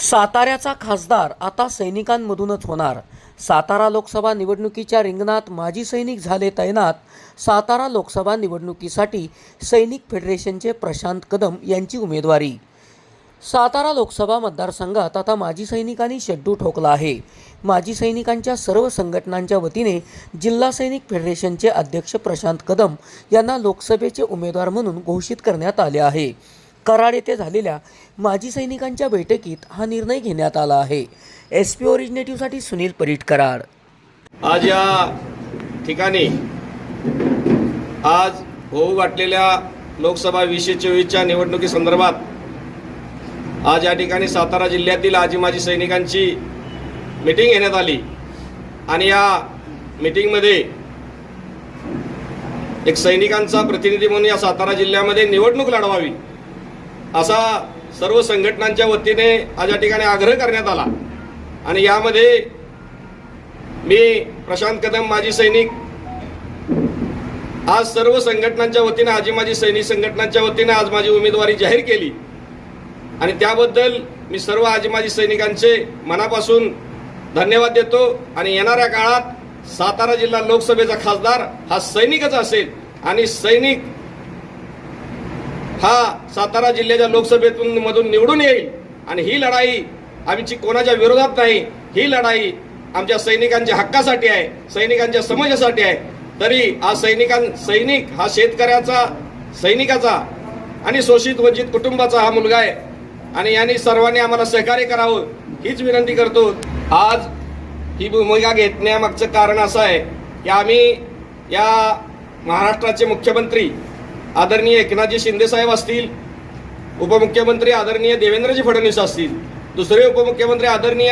साताऱ्याचा खासदार आता सैनिकांमधूनच होणार. सातारा लोकसभा निवडणुकीच्या रिंगणात माजी सैनिक झाले तैनात. सातारा लोकसभा निवडणुकीसाठी सैनिक फेडरेशनचे प्रशांत कदम यांची उमेदवारी. सातारा लोकसभा मतदारसंघात आता माजी सैनिकांनी शेड्डू ठोकला आहे. माजी सैनिकांच्या सर्व संघटनांच्या वतीने जिल्हा सैनिक फेडरेशनचे अध्यक्ष प्रशांत कदम यांना लोकसभेचे उमेदवार म्हणून घोषित करण्यात आले आहे. कराड येथे झालेल्या माजी सैनिकांच्या बैठकीत हा निर्णय घेण्यात आला आहे. एस पी ओरिजिनेटिव्हसाठी सुनील परीट कराड. आज या ठिकाणी आज होऊ वाटलेल्या लोकसभा वीसशे चोवीसच्या निवडणुकीसंदर्भात आज या ठिकाणी सातारा जिल्ह्यातील आजी माजी सैनिकांची मिटिंग घेण्यात आली. आणि या मिटिंगमध्ये एक सैनिकांचा प्रतिनिधी म्हणून या सातारा जिल्ह्यामध्ये निवडणूक लढवावी. असा सर्व संघटनांच्या वतीने आज या ठिकाणी आग्रह करण्यात आला. आणि यामध्ये मी प्रशांत कदम माजी सैनिक आज सर्व संघटनांच्या वतीने आजी माजी सैनिक संघटनांच्या वतीने आज माझी उमेदवारी जाहीर केली. आणि त्याबद्दल मी सर्व आजी माजी सैनिकांचे मनापासून धन्यवाद देतो. आणि येणाऱ्या काळात सातारा जिल्हा लोकसभेचा खासदार हा सैनिकच असेल. आणि सैनिक हा सातारा जिल्ह्याच्या लोकसभेतून मधून निवडून येईल. आणि ही लढाई आमची कोणाच्या विरोधात नाही ही लढाई आमच्या सैनिकांच्या हक्कासाठी आहे सैनिकांच्या समाजासाठी आहे. तरी आज सैनिकां सैनिक हा शेतकऱ्याचा सैनिकाचा आणि शोषित वंचित कुटुंबाचा हा मुलगा आहे. आणि यांनी सर्वांनी आम्हाला सहकार्य करावं हीच विनंती करतो. आज ही भूमिका घेण्यामागचं कारण असं आहे की आम्ही या महाराष्ट्राचे मुख्यमंत्री आदरणीय एकनाथजी शिंदे साहेब असतील उपमुख्यमंत्री आदरणीय देवेंद्रजी फडणवीस असतील दुसरे उपमुख्यमंत्री आदरणीय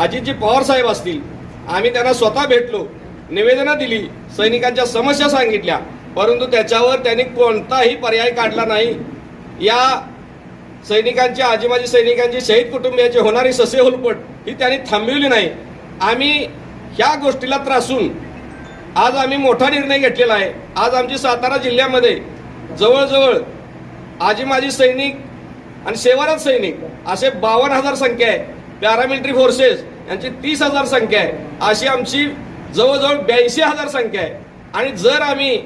अजितजी पवार साहेब असतील आम्ही त्यांना स्वतः भेटलो निवेदनं दिली सैनिकांच्या समस्या सांगितल्या परंतु त्याच्यावर त्यांनी कोणताही पर्याय काढला नाही. या सैनिकांची आजीमाजी सैनिकांची शहीद कुटुंबियाची होणारी ससे होलपट ही त्यांनी थांबविली नाही. आम्ही ह्या गोष्टीला त्रासून आज आम्ही मोठा निर्णय घेतलेला आहे. आज आमची सातारा जिल्ह्यामध्ये जवळजवळ आजी माजी सैनिक आणि सेवारत सैनिक असे बावन्न हजार संख्या आहे. पॅरामिलिटरी फोर्सेस यांची तीस हजार संख्या आहे. अशी आमची जवळजवळ ब्याऐंशी हजार संख्या आहे. आणि जर आम्ही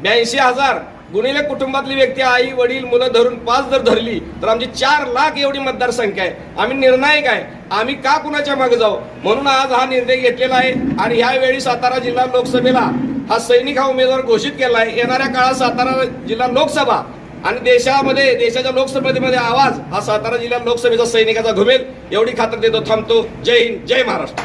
ब्याऐंशी हजार गुणिले कुटुंबातली व्यक्ती आई वडील मुलं धरून पाच जर धरली तर आमची चार लाख एवढी मतदारसंख्या आहे. आम्ही निर्णायक आहे. आम्ही का कुणाच्या मागे जाऊ? म्हणून आज हा निर्णय घेतलेला आहे. आणि ह्यावेळी सातारा जिल्हा लोकसभेला हा सैनिक हा उमेदवार घोषित केला आहे. येणाऱ्या काळात सातारा जिल्हा लोकसभा आणि देशामध्ये देशाच्या लोकसभेमध्ये आवाज हा सातारा जिल्हा लोकसभेचा सैनिकाचा घुमेल. एवढी खात्री देतो थांबतो. जय हिंद जय महाराष्ट्र.